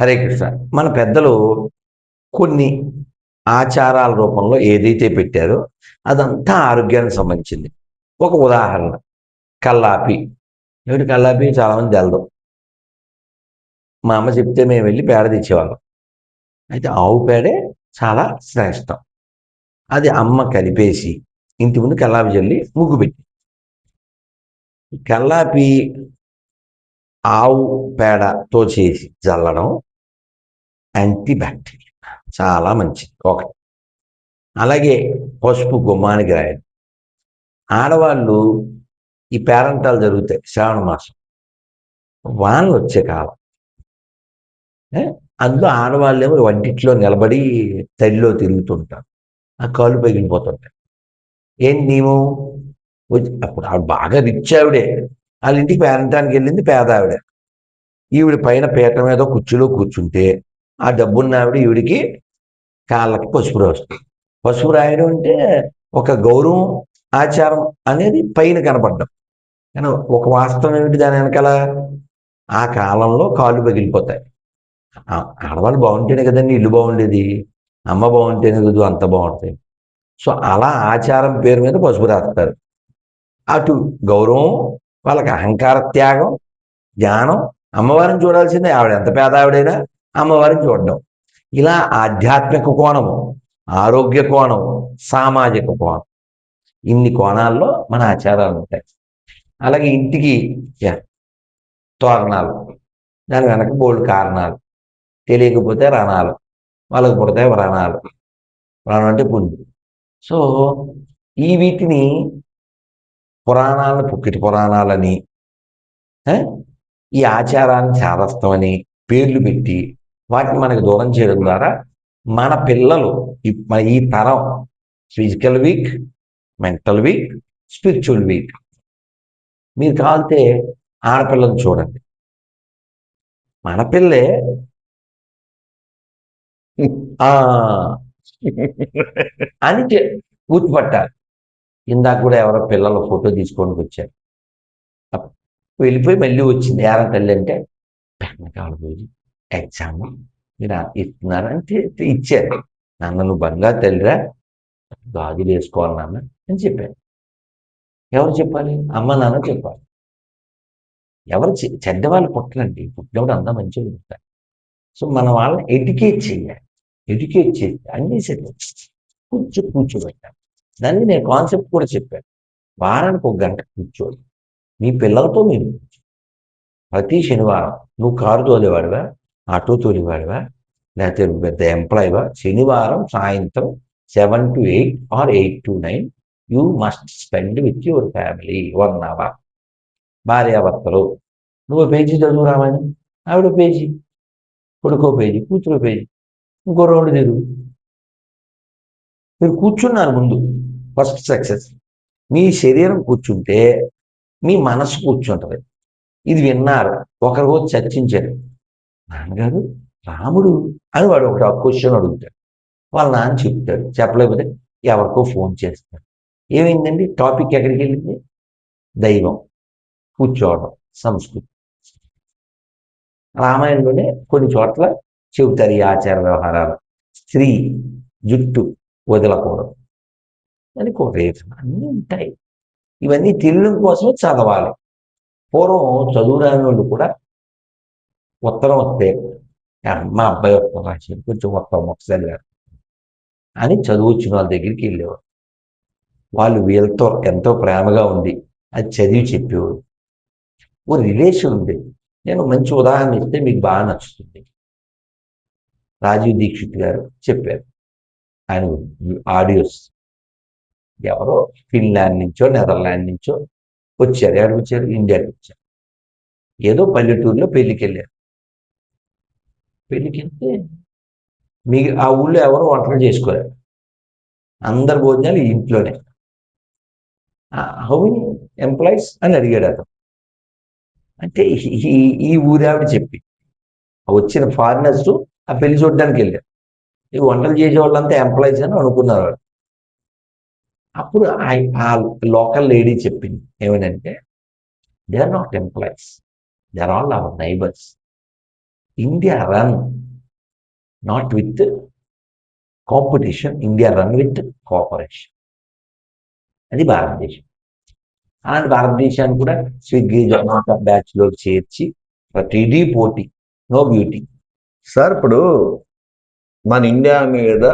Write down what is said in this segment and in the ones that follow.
హరే కృష్ణ. మన పెద్దలు కొన్ని ఆచారాల రూపంలో ఏదైతే పెట్టారో అదంతా ఆరోగ్యానికి సంబంధించింది. ఒక ఉదాహరణ కల్లాపి. ఏమిటి కల్లాపి? చాలామంది తెలదు. మా అమ్మ చెప్తే మేము వెళ్ళి పేడ తెచ్చేవాళ్ళం. అయితే ఆవు పేడే చాలా శ్రేష్టం. అది అమ్మ కలిపేసి ఇంటి ముందు కల్లాపి చల్లి ముగ్గు పెట్టి. కల్లాపి ఆవు పేడతో చేసి చల్లడం యాంటీబ్యాక్టీరియా. చాలా మంచిది. ఒకటి. అలాగే పసుపు గుమ్మానికి రాయడం. ఆడవాళ్ళు ఈ పేరంటాలు జరుగుతాయి శ్రావణ మాసం. వానలు వచ్చే కాలం. అందులో ఆడవాళ్ళు ఏమో వంటిట్లో నిలబడి తల్లిలో తిరుగుతుంటారు. ఆ కాళ్ళు పగిలిపోతుంటాయి. ఏం నియమం? అప్పుడు ఆవిడ బాగా రిచ్ ఆవిడే. వాళ్ళ ఇంటికి పేరంటానికి వెళ్ళింది పేద ఆవిడ ఈవిడ పైన పీట మీద కుర్చీలో కూర్చుంటే ఆ డబ్బున్న ఆవిడ ఈవిడికి కాళ్ళకి పసుపు రాస్తుంది. పసుపు రాయడం అంటే ఒక గౌరవం ఆచారం అనేది పైన కనపడ్డం. కానీ ఒక వాస్తవం ఏమిటి? దాని వెనకాల ఆ కాలంలో కాళ్ళు పగిలిపోతాయి. ఆడవాళ్ళు బాగుంటేనే కదండి ఇల్లు బాగుండేది. అమ్మ బాగుంటేనే కదా అంత బాగుంటుంది సో అలా ఆచారం పేరు మీద పసుపు రాస్తారు. అటు గౌరవం వాళ్ళకి అహంకార త్యాగం జ్ఞానం అమ్మవారిని చూడాల్సిందే. ఆవిడ ఎంత పేద ఆవిడైనా అమ్మవారిని చూడడం. ఇలా ఆధ్యాత్మిక కోణము ఆరోగ్య కోణం సామాజిక కోణం ఇన్ని కోణాల్లో మన ఆచారాలు ఉంటాయి. అలాగే ఇంటికి తోరణాలు దాని వెనక బోల్డ్ కారణాలు తెలియకపోతే రణాలు వాళ్ళకి పుడితే వ్రణాలు వ్రణం అంటే పుణ్యం సో ఈ వీటిని పురాణాలను పుక్కిటి పురాణాలని ఈ ఆచారాన్ని చాదస్తమని పేర్లు పెట్టి వాటిని మనకు దూరం చేయడం ద్వారా మన పిల్లలు ఈ- తరం physical weak mental weak spiritual weak మీరు కావాలితే ఆడపిల్లని చూడండి. మన పిల్లే అని చె- ఇందాక కూడా ఎవరో పిల్లల ఫోటో తీసుకోవడానికి వచ్చారు. వెళ్ళిపోయి మళ్ళీ వచ్చింది ఏరా తల్లి అంటే పెన్న కావాలి ఎగ్జామ్. మీరు ఇస్తున్నారంటే ఇచ్చారు. నాన్న నువ్వు బంగారు తల్లిరా. గాజులు వేసుకోవాలి నాన్న అని చెప్పాను ఎవరు చెప్పాలి? అమ్మ నాన్న చెప్పాలి. ఎవరు చెడ్డవాళ్ళు పుట్టనండి పుట్టినప్పుడు అంతా మంచిగా ఉంటారు. సో మన వాళ్ళని ఎడ్యుకేట్ చేయాలి. ఎడ్యుకేట్ చేసి అన్నీ చెప్పారు కూర్చో కూర్చోబెట్టాను దాన్ని నేను కాన్సెప్ట్ కూడా చెప్పాను. వారానికి ఒక గంట కూర్చోవాలి. మీ పిల్లలతో మీరు ప్రతి శనివారం నువ్వు కారు తోలేవాడివా? ఆటో తోలివాడివా లేకపోతే నువ్వు పెద్ద ఎంప్లాయీవా? శనివారం సాయంత్రం seven to eight or eight to nine you must spend with your family. One hour భార్యాభర్తలు. నువ్వు పేజీ చదువు రామని ఆవిడ పేజీ. కొడుకో పేజీ. కూతురు పేజీ. ఇంకో రౌండ్ తిరుగు మీరు కూర్చున్నారు ముందు. First success. మీ శరీరం కూర్చుంటే మీ మనసు కూర్చుంటుంది. ఇది విన్నారు. ఒకరు చర్చించారు. నాన్నగారు రాముడు అని వాడు ఒకటి క్వశ్చన్ అడుగుతాడు. వాళ్ళ నాన్న చెప్తాడు చెప్పలేకపోతే ఎవరికో ఫోన్ చేస్తాడు. ఏమైందండి? టాపిక్ ఎక్కడికి వెళ్ళింది? దైవం కూర్చోవడం సంస్కృతి. రామాయణంలోనే కొన్ని చోట్ల చెబుతారు ఈ ఆచార వ్యవహారాలు. స్త్రీ జుట్టు వదలకూడదు అని ఒక రీజన్ అన్నీ ఉంటాయి. ఇవన్నీ తెలియడం కోసమే చదవాలి. పూర్వం చదువు రాని వాళ్ళు కూడా ఉత్తరం వస్తే మా అబ్బాయి ఉత్తరం రాశాడు కొంచెం ఉత్తరం ఒకసారి అని చదువు వచ్చిన వాళ్ళ దగ్గరికి వెళ్ళేవారు. వాళ్ళు వీళ్ళతో ఎంతో ప్రేమగా ఉంది అది చదివి చెప్పేవారు. ఓ రిలేషన్ ఉంది. నేను మంచి ఉదాహరణ ఇస్తే మీకు బాగా నచ్చుతుంది. రాజీవ్ దీక్షిత్ గారు చెప్పారు. ఆయన ఆడియోస్. ఎవరో ఫిన్లాండ్ నుంచో నెదర్లాండ్ నుంచో వచ్చారు. ఎక్కడికి వచ్చారు? ఇండియాకి వచ్చారు. ఏదో పల్లెటూరులో పెళ్ళికి వెళ్ళారు. పెళ్ళికి వెళ్తే మీ ఆ ఊళ్ళో ఎవరు వంటలు చేసుకోలేరు అందరు భోజనాలు ఇంట్లోనే. హౌ మెనీ ఎంప్లాయీస్ అని అడిగాడు అతను. అంటే ఈ- ఈ- ఊరావిడ చెప్పి వచ్చిన ఫారినర్స్ ఆ పెళ్ళి చూడడానికి వెళ్ళారు. ఈ వంటలు చేసే వాళ్ళంతా ఎంప్లాయీస్ అని అనుకున్నారు వాళ్ళు. అప్పుడు ఆ- ఆ లోకల్ లేడీ చెప్పింది ఏమనంటే they are not employees they are all our neighbours India run not with competition India run with cooperation అది భారతదేశం. అలాంటి భారతదేశాన్ని కూడా స్విగ్గీ జొమాటో బ్యాచ్లోకి చేర్చి ప్రతిదీ పోటీ నో బ్యూటీ. సార్ ఇప్పుడు మన ఇండియా మీద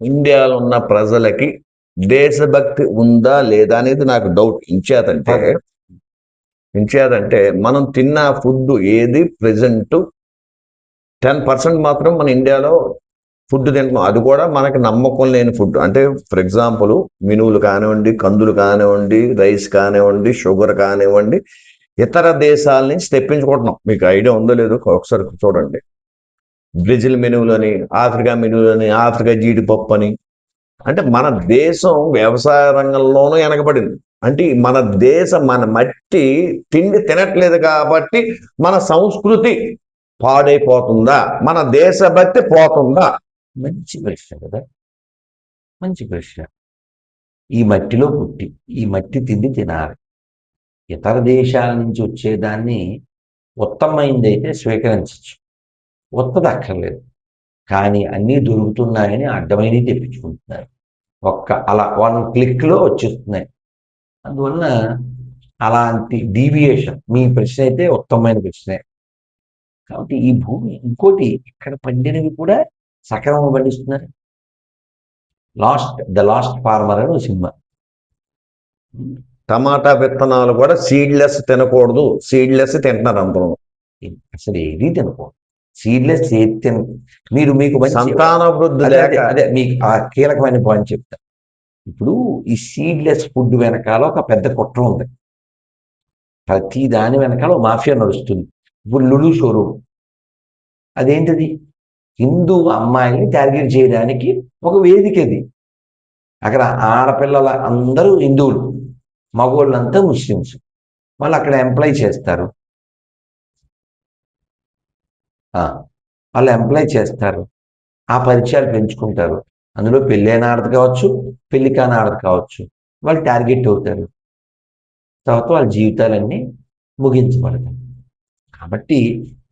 ఇండియాలో ఉన్న ప్రజలకి దేశభక్తి ఉందా లేదా అనేది నాకు డౌట్ ఇంచేతంటే ఇంచేదంటే మనం తిన్న ఫుడ్ ఏది ప్రెసెంట్ టెన్ పర్సెంట్ మాత్రం మన ఇండియాలో ఫుడ్ తింటున్నాం. అది కూడా మనకి నమ్మకం లేని ఫుడ్. అంటే ఫర్ ఎగ్జాంపుల్ మినువులు కానివ్వండి కందులు కానివ్వండి రైస్ కానివ్వండి షుగర్ కానివ్వండి ఇతర దేశాల నుంచి తెప్పించుకుంటున్నాం. మీకు ఐడియా ఉందో లేదో ఒకసారి చూడండి. బ్రెజిల్ మెనువులని ఆఫ్రికా మెనువులని ఆఫ్రికా జీడిపప్పు అని అంటే మన దేశం వ్యవసాయ రంగంలోనూ వెనకబడింది అంటే మన దేశం మన మట్టి తిండి తినట్లేదు కాబట్టి మన సంస్కృతి పాడైపోతుందా? మన దేశభక్తి పోతుందా? మంచి ప్రశ్న కదా. మంచి ప్రశ్న. ఈ మట్టిలో పుట్టి ఈ మట్టి తిండి తినాలి. ఇతర దేశాల నుంచి వచ్చేదాన్ని ఉత్తమమైంది అయితే స్వీకరించవచ్చు ఉత్తది అక్కర్లేదు. కానీ అన్నీ దొరుకుతున్నాయని అడ్డమైనవి తెప్పించుకుంటున్నారు. ఒక్క అలా వన్ క్లిక్లో వచ్చేస్తున్నాయి. అందువలన అలాంటి డీవియేషన్ మీ ప్రశ్న అయితే ఉత్తమమైన ప్రశ్నే. కాబట్టి ఈ భూమి ఇంకోటి ఇక్కడ పండినవి కూడా సక్రమం పండిస్తున్నారు. లాస్ట్ ద లాస్ట్ ఫార్మర్ అని సినిమా. టమాటా విత్తనాలు కూడా సీడ్లెస్ తినకూడదు. సీడ్లెస్ తింటున్నారు అందరూ. అసలు ఏది తినకూడదు. సీడ్లెస్ ఏది తిన మీరు మీకు అదే లేక అదే- మీకు ఆ కీలకమైన పాయింట్ చెప్తా. ఇప్పుడు ఈ సీడ్లెస్ ఫుడ్ వెనకాల ఒక పెద్ద కుట్ర ఉంది. ప్రతి దాని వెనకాల మాఫియా నడుస్తుంది. ఇప్పుడు లులు షోరూమ్ అదేంటిది? హిందూ అమ్మాయిని టార్గెట్ చేయడానికి ఒక వేదిక అది అక్కడ ఆడపిల్లల అందరూ హిందువులు మగవాళ్ళంతా ముస్లిమ్స్. వాళ్ళు అక్కడ ఎంప్లాయ్ చేస్తారు. ఆ, వాళ్ళు ఎంప్లాయ్ చేస్తారు. ఆ పరిచయాలు పెంచుకుంటారు. అందులో పెళ్ళైన ఆడదు కావచ్చు పెళ్ళి కాని ఆడదు కావచ్చు వాళ్ళు టార్గెట్ అవుతారు. తర్వాత వాళ్ళ జీవితాలన్నీ ముగించబడతాయి. కాబట్టి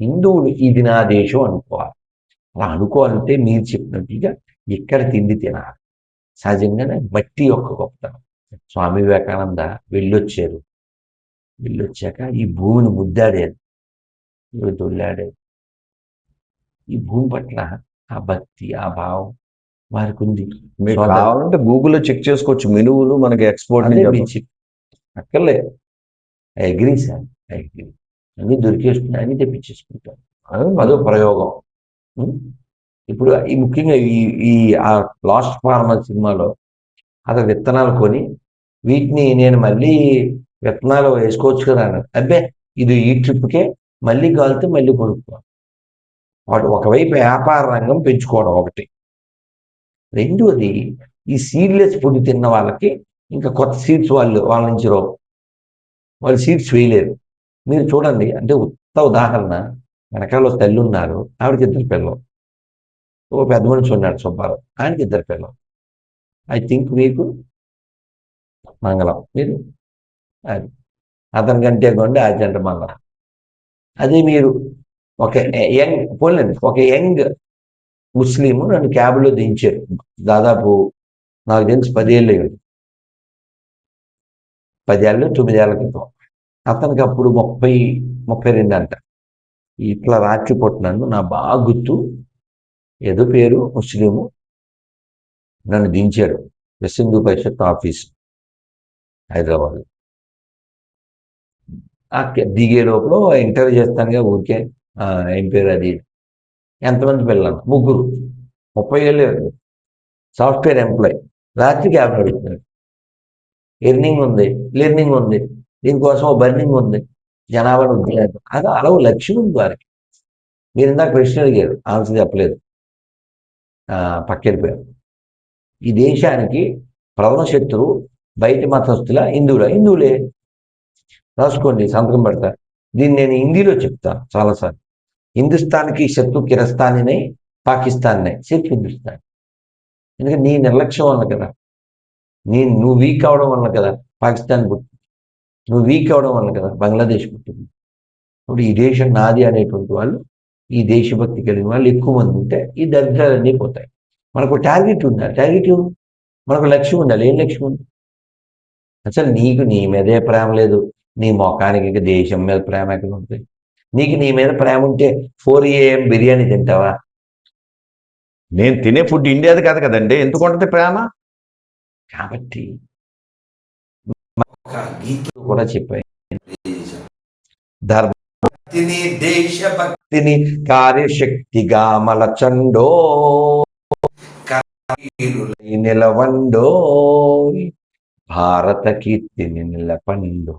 హిందువులు ఇది నా దేశం అనుకోవాలి. అలా అనుకోవాలంటే మీరు చెప్పినట్టుగా ఇక్కడ తిండి తినాలి? సహజంగానే మట్టి యొక్క గొప్పతనం. స్వామి వివేకానంద వెళ్ళొచ్చారు. వెళ్ళొచ్చాక ఈ భూమిని ముద్దాడారు. ఇవి దొల్లాడారు? ఈ భూమి పట్ల ఆ భక్తి ఆ భావం వారికి ఉంది. మీకు సోదరు. కావాలంటే గూగుల్లో చెక్ చేసుకోవచ్చు. మెనువులు మనకి ఎక్స్పోర్ట్ అక్కర్లే I agree sir I agree అన్ని దొరికేస్తున్నాయి అన్నీ తెప్పించేసుకుంటాం. అదో ప్రయోగం. ఇప్పుడు ఈ ముఖ్యంగా ఈ ఈ ఆ లాస్ట్ ఫార్మర్ సినిమాలో అతను విత్తనాలు కొని వీటిని నేను మళ్ళీ విత్తనాలు వేసుకోవచ్చు కదా అన్నాడు. అబ్బే ఇది ఈ ట్రిప్కే మళ్ళీ కాలితే మళ్ళీ కొనుక్కోవాలి. వాటి ఒకవైపు వ్యాపార రంగం పెంచుకోవడం ఒకటి. రెండోది ఈ సీడ్లెస్ ఫుడ్ తిన్న వాళ్ళకి ఇంకా కొత్త సీడ్స్ వాళ్ళు వాళ్ళ నుంచి రావు వాళ్ళు సీడ్స్ వేయలేరు మీరు చూడండి అంటే ఉత్త ఉదాహరణ వెనకాల ఒక తల్లి ఉన్నారు ఆవిడకి ఇద్దరు పిల్లలు. ఓ పెద్ద మనిషి ఉన్నాడు సుబ్బారావు. ఆయనకి ఇద్దరు పిల్లలు. ఐ థింక్ మీకు మంగళం. మీరు? అది. అతని కంటే కొండి అర్జెంట్ మంగళం. అదే మీరు ఒక యంగ్ పోలేండి ఒక యంగ్ ముస్లిం నన్ను క్యాబ్లో దించారు. దాదాపు నాకు తెలిసి పదేళ్ళు అయ్యింది. పదేళ్ళు తొమ్మిదేళ్ళ క్రితం. అతనికి అప్పుడు ముప్పై ముప్పై రెండు అంట. ఇట్లా రాత్రి నన్ను నా బాగా గుర్తు ఏదో పేరు ముస్లిము నన్ను దించాడు. వెస్ట్ హిందూ పరిషత్ ఆఫీస్ హైదరాబాద్. దిగే లోపల ఇంటర్వ్యూ చేస్తానుగా ఊరికే ఏం పేరు అది? ఎంతమంది పిల్లలు? ముగ్గురు. ముప్పై ఏళ్ళు సాఫ్ట్వేర్ ఎంప్లాయ్. రాత్రి యాభై అడుగుతున్నాడు ఎర్నింగ్ ఉంది లెర్నింగ్ ఉంది. దీనికోసం బర్నింగ్ ఉంది. జనాభా వృద్ధి లేదు. అది అలవు లక్ష్యం ఉంది వారికి. మీరు ఇందాక ప్రశ్న అడిగారు ఆన్సర్ చెప్పలేదు. ఆ, పక్కెళ్ళిపోయారు. ఈ దేశానికి ప్రథమ శత్రువు బయట మతస్థుల హిందువుల. హిందువులే. రాసుకోండి సంతకం పెడతా. దీన్ని నేను హిందీలో చెప్తాను చాలాసార్లు. హిందుస్థాన్కి శత్రు కిరస్థానినే పాకిస్తాన్నే సిర్ఫ్ హిందుస్థాన్. ఎందుకంటే నీ నిర్లక్ష్యం వల్ల కదా. నీ నువ్వు వీక్ అవడం వల్ల కదా పాకిస్తాన్ పుట్టింది. నువ్వు వీక్ అవడం వల్ల కదా బంగ్లాదేశ్ పుట్టింది. ఇప్పుడు ఈ దేశం నాది అనేటువంటి వాళ్ళు ఈ దేశభక్తి కలిగిన వాళ్ళు ఎక్కువ మంది ఉంటే ఈ దరిద్రాలన్నీ పోతాయి. మనకు టార్గెట్ ఉండాలి. టార్గెట్ మనకు లక్ష్యం ఉండాలి. ఏం లక్ష్యం ఉంది? అసలు నీకు నీ మీదే ప్రేమ లేదు. నీ మొఖానికి ఇక దేశం మీద ప్రేమ ఎక్కడ ఉంటుంది నీకు నీ మీద ప్రేమ ఉంటే ఫోర్ ఏఎం బిర్యానీ తింటావా? నేను తినే ఫుడ్ ఇండియాది కాదు కదండి. ఎందుకు ఉంటుంది ప్రేమ? కాబట్టి గీతలు కూడా చెప్పాయి. ధర్మ భక్తిని దేశభక్తి భక్తిని కార్యశక్తిగా మలచండో. నిలవండో భారత కీర్తిని నిలపండు